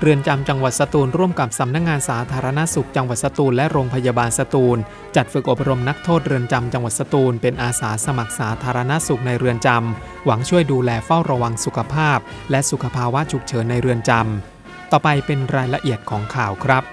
เรือนจำจังหวัดสตูลร่วมกับสำนักงงานสาธารณสุขจังหวัดสตูลและโรงพยาบาลสตูล จัดฝึกอบรมนักโทษเรือนจำจังหวัดสตูล เป็นอาสาสมัครสาธารณสุขในเรือนจำหวังช่วยดูแลเฝ้าระวังสุขภาพ และสุขภาวะฉุกเฉินในเรือนจำต่อไปเป็นรายละเอียดของข่าวครับ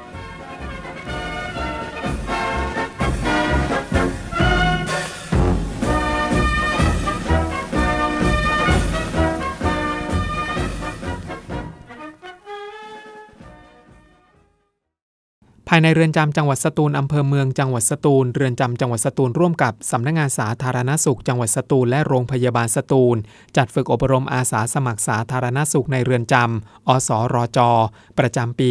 ภายในเรือนจำจังหวัดสตูลอำเภอเมืองจังหวัดสตูล เรือนจำจังหวัดสตูลร่วมกับสำนักงานสาธารณสุข จังหวัดสตูลและโรงพยาบาลสตูล จัดฝึกอบรมอาสาสมัครสาธารณสุขในเรือนจำอสรจ ประจำปี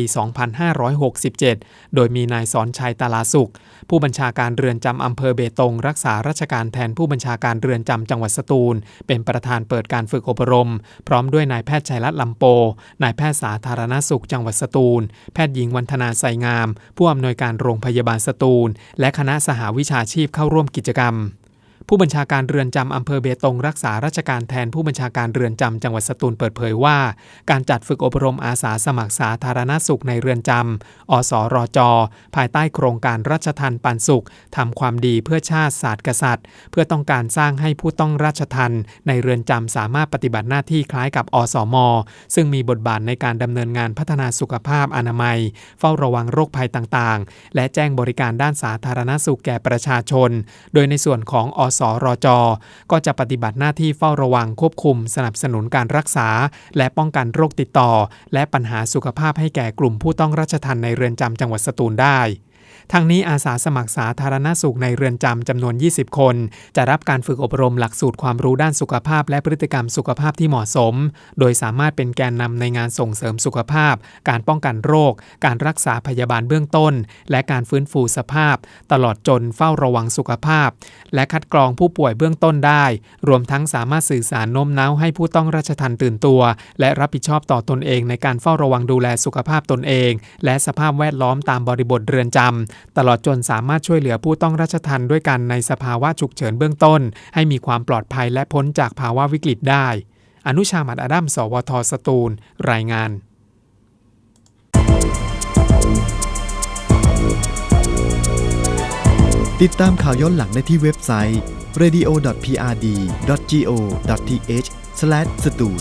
2567 โดยมีนายสอนชัยตาลาสุข ผู้บัญชาการเรือนจำอำเภอเบตง รักษาราชการแทนผู้บัญชาการเรือนจำจังหวัดสตูล เป็นประธานเปิดการฝึกอบรม พร้อมด้วยนายแพทย์ชัยรัตน์ลำโปนายแพทย์สาธารณสุข จังหวัดสตูล แพทย์หญิงวันธนาไสงามผู้อำนวยการโรงพยาบาลสตูล และคณะสหวิชาชีพเข้าร่วมกิจกรรม ผู้บัญชาการเรือนจำอำเภอเบตงรักษาราชการแทนผู้บัญชาการเรือนจำจังหวัดสตูลเปิดเผยว่า การจัดฝึกอบรมอาสาสมัครสาธารณสุขในเรือนจำอสรจ ภายใต้โครงการรัชทันปันสุขทำความดีเพื่อชาติศาสตร์กษัตริย์ เพื่อต้องการสร้างให้ผู้ต้องราชทันในเรือนจำสามารถปฏิบัติหน้าที่คล้ายกับอสม ซึ่งมีบทบาทในการดำเนินงานพัฒนาสุขภาพอนามัย เฝ้าระวังโรคภัยต่างๆ และแจ้งบริการด้านสาธารณสุขแก่ประชาชน โดยในส่วนของอสสรจ ก็จะปฏิบัติหน้าที่เฝ้าระวังควบคุม สนับสนุนการรักษา และป้องกันโรคติดต่อ และปัญหาสุขภาพให้แก่กลุ่มผู้ต้องราชทันในเรือนจำจังหวัดสตูลได้ ทางนี้อาสาสมัครสาธารณสุขในเรือนจำจำนวน 20 คน จะรับการฝึกอบรมหลักสูตรความรู้ด้านสุขภาพ และพฤติกรรมสุขภาพที่เหมาะสม โดยสามารถเป็นแกนนำในงานส่งเสริมสุขภาพ การป้องกันโรค การรักษาพยาบาลเบื้องต้น และการฟื้นฟูสภาพ ตลอดจนเฝ้าระวังสุขภาพ และคัดกรองผู้ป่วยเบื้องต้นได้ รวมทั้งสามารถสื่อสารโน้มน้าวให้ผู้ต้องราชทันตื่นตัว และรับผิดชอบต่อตนเองในการเฝ้าระวังดูแลสุขภาพตนเอง และสภาพแวดล้อมตามบริบทเรือนจำตลอดจนสามารถช่วยเหลือผู้ต้องราชทันด้วยกันในสภาวะฉุกเฉินเบื้องต้น ให้มีความปลอดภัยและพ้นจากภาวะวิกฤตได้ อนุชามัดอดัม สวทสตูล รายงานติดตามข่าวย้อนหลังได้ที่เว็บไซต์ radio.prd.go.th/s ตูล